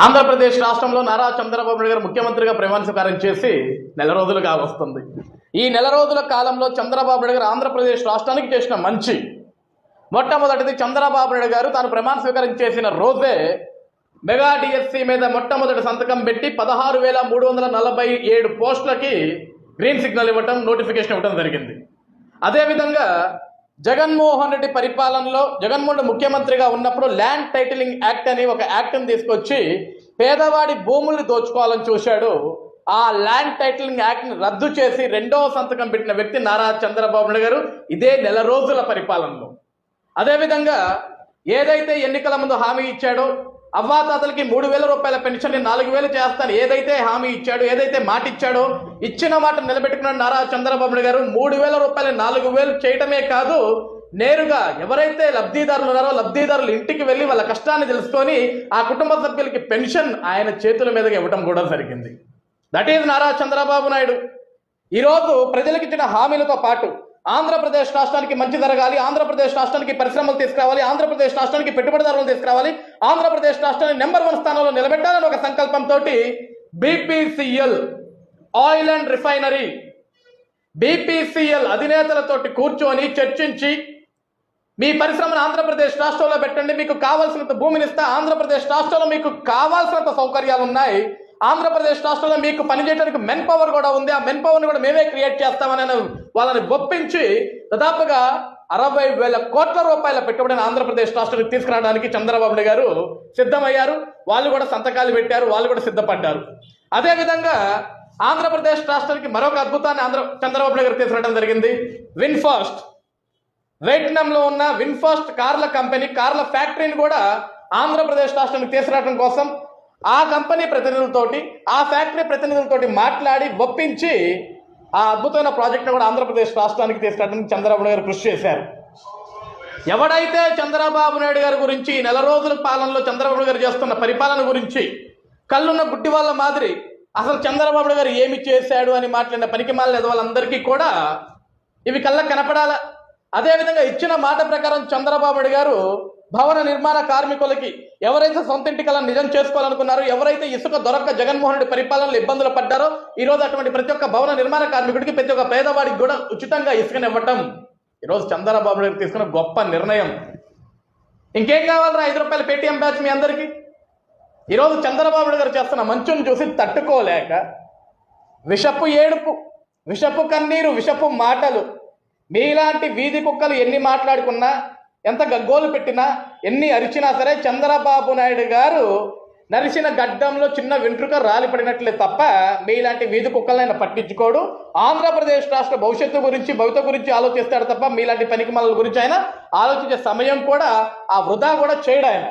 ఆంధ్రప్రదేశ్ రాష్ట్రంలో నారా చంద్రబాబు నాయుడు గారు ముఖ్యమంత్రిగా ప్రమాణ స్వీకారం చేసి నెల రోజులుగా వస్తుంది. ఈ నెల రోజుల కాలంలో చంద్రబాబు నాయుడు గారు ఆంధ్రప్రదేశ్ రాష్ట్రానికి చేసిన మంచి మొట్టమొదటిది చంద్రబాబు నాయుడు గారు తాను ప్రమాణ స్వీకారం చేసిన రోజే మెగా డిఎస్సి మీద మొట్టమొదటి సంతకం పెట్టి పదహారు వేల మూడు వందల నలభై ఏడు పోస్టులకి గ్రీన్ సిగ్నల్ ఇవ్వటం నోటిఫికేషన్ ఇవ్వటం జరిగింది. అదేవిధంగా జగన్మోహన్ రెడ్డి పరిపాలనలో జగన్మోహన్ రెడ్డి ముఖ్యమంత్రిగా ఉన్నప్పుడు ల్యాండ్ టైటిలింగ్ యాక్ట్ అని ఒక యాక్ట్ని తీసుకొచ్చి పేదవాడి భూముల్ని దోచుకోవాలని చూశాడు. ఆ ల్యాండ్ టైటిలింగ్ యాక్ట్ని రద్దు చేసి రెండవ సంతకం పెట్టిన వ్యక్తి నారా చంద్రబాబు నాయుడు గారు ఇదే నెల రోజుల పరిపాలనలో. అదేవిధంగా ఏదైతే ఎన్నికల ముందు హామీ ఇచ్చాడో అవ్వాతాతలకి మూడు వేల రూపాయల పెన్షన్ నాలుగు వేలు చేస్తాను. ఏదైతే హామీ ఇచ్చాడో ఏదైతే మాట ఇచ్చాడో ఇచ్చిన మాట నిలబెట్టుకున్న నారా చంద్రబాబు నాయుడు గారు మూడు వేల రూపాయలు నాలుగు వేలు చేయటమే కాదు నేరుగా ఎవరైతే లబ్ధిదారులు ఉన్నారో లబ్ధిదారులు ఇంటికి వెళ్ళి వాళ్ళ కష్టాన్ని తెలుసుకొని ఆ కుటుంబ సభ్యులకి పెన్షన్ ఆయన చేతుల మీదకి ఇవ్వటం కూడా జరిగింది. That is Nara Chandrababu Naidu. ఈరోజు ప్రజలకు ఇచ్చిన హామీలతో పాటు ఆంధ్రప్రదేశ్ రాష్ట్రానికి మంచి జరగాలి ఆంధ్రప్రదేశ్ రాష్ట్రానికి పరిశ్రమలు తీసుకురావాలి ఆంధ్రప్రదేశ్ రాష్ట్రానికి పెట్టుబడిదారులు తీసుకురావాలి ఆంధ్రప్రదేశ్ రాష్ట్రాన్ని నెంబర్ వన్ స్థానంలో నిలబెట్టాలని ఒక సంకల్పంతో BPCL oil and refinery BPCL అధినేతలతోటి కూర్చొని చర్చించి మీ పరిశ్రమను ఆంధ్రప్రదేశ్ రాష్ట్రంలో పెట్టండి మీకు కావాల్సినంత భూమిని ఇస్తా ఆంధ్రప్రదేశ్ రాష్ట్రంలో మీకు కావాల్సినంత సౌకర్యాలు ఉన్నాయి ఆంధ్రప్రదేశ్ రాష్ట్రంలో మీకు పనిచేయడానికి మెన్ పవర్ కూడా ఉంది. ఆ మెన్ పవర్ని కూడా మేమే క్రియేట్ చేస్తామని వాళ్ళని ఒప్పించి దాదాపుగా అరవై వేల కోట్ల రూపాయల పెట్టుబడిని ఆంధ్రప్రదేశ్ రాష్ట్రానికి తీసుకురావడానికి చంద్రబాబు గారు సిద్ధమయ్యారు. వాళ్ళు కూడా సంతకాలు పెట్టారు. వాళ్ళు కూడా సిద్ధపడ్డారు. అదేవిధంగా ఆంధ్రప్రదేశ్ రాష్ట్రానికి మరొక అద్భుతాన్ని ఆంధ్ర చంద్రబాబు గారు తీసుకురావడం జరిగింది. విన్ ఫాస్ట్ వియట్నాంలో ఉన్న విన్ఫాస్ట్ కార్ల కంపెనీ కార్ల ఫ్యాక్టరీని కూడా ఆంధ్రప్రదేశ్ రాష్ట్రానికి తీసుకురావడం కోసం ఆ కంపెనీ ప్రతినిధులతోటి ఆ ఫ్యాక్టరీ ప్రతినిధులతోటి మాట్లాడి ఒప్పించి ఆ అద్భుతమైన ప్రాజెక్ట్ను కూడా ఆంధ్రప్రదేశ్ రాష్ట్రానికి తీసుకురావడానికి చంద్రబాబు నాయుడు గారు కృషి చేశారు. ఎవడైతే చంద్రబాబు నాయుడు గారి గురించి నెల రోజుల పాలనలో చంద్రబాబు గారు చేస్తున్న పరిపాలన గురించి కళ్ళున్న గుడ్డి వాళ్ళ మాదిరి అసలు చంద్రబాబు గారు ఏమి చేశాడు అని మాట్లాడిన పనికి మాలిన వాళ్ళందరికీ కూడా ఇవి కళ్ళ కనపడాల? అదేవిధంగా ఇచ్చిన మాట ప్రకారం చంద్రబాబు నాయుడు గారు భవన నిర్మాణ కార్మికులకి ఎవరైతే సొంత ఇంటి నిజం చేసుకోవాలనుకున్నారో ఎవరైతే ఇసుక దొరక్క జగన్మోహన్ రెడ్డి పరిపాలనలో ఇబ్బందులు పడ్డారో ఈ రోజు అటువంటి ప్రతి ఒక్క భవన నిర్మాణ కార్మికుడికి ప్రతి ఒక్క పేదవాడికి కూడా ఉచితంగా ఇసుకనివ్వటం. ఈరోజు చంద్రబాబు నాయుడు తీసుకున్న గొప్ప నిర్ణయం. ఇంకేం కావాలరా? ఐదు రూపాయల పేటీఎం బ్యాచ్ మీ అందరికీ? ఈరోజు చంద్రబాబు నాయుడు గారు చేస్తున్న మంచును చూసి తట్టుకోలేక విషపు ఏడుపు విషపు కన్నీరు విషపు మాటలు మీలాంటి వీధి కుక్కలు ఎన్ని మాట్లాడుకున్నా ఎంత గగ్గోలు పెట్టినా ఎన్ని అరిచినా సరే చంద్రబాబు నాయుడు గారు నరిసిన గడ్డంలో చిన్న వెంట్రుక రాలిపడినట్లే తప్ప మీలాంటి వీధి కుక్కలైనా పట్టించుకోడు. ఆంధ్రప్రదేశ్ రాష్ట్ర భవిష్యత్తు గురించి భవిత గురించి ఆలోచిస్తాడు తప్ప మీలాంటి పనికి గురించి ఆయన ఆలోచించే సమయం కూడా ఆ వృధా కూడా చేయడు ఆయన.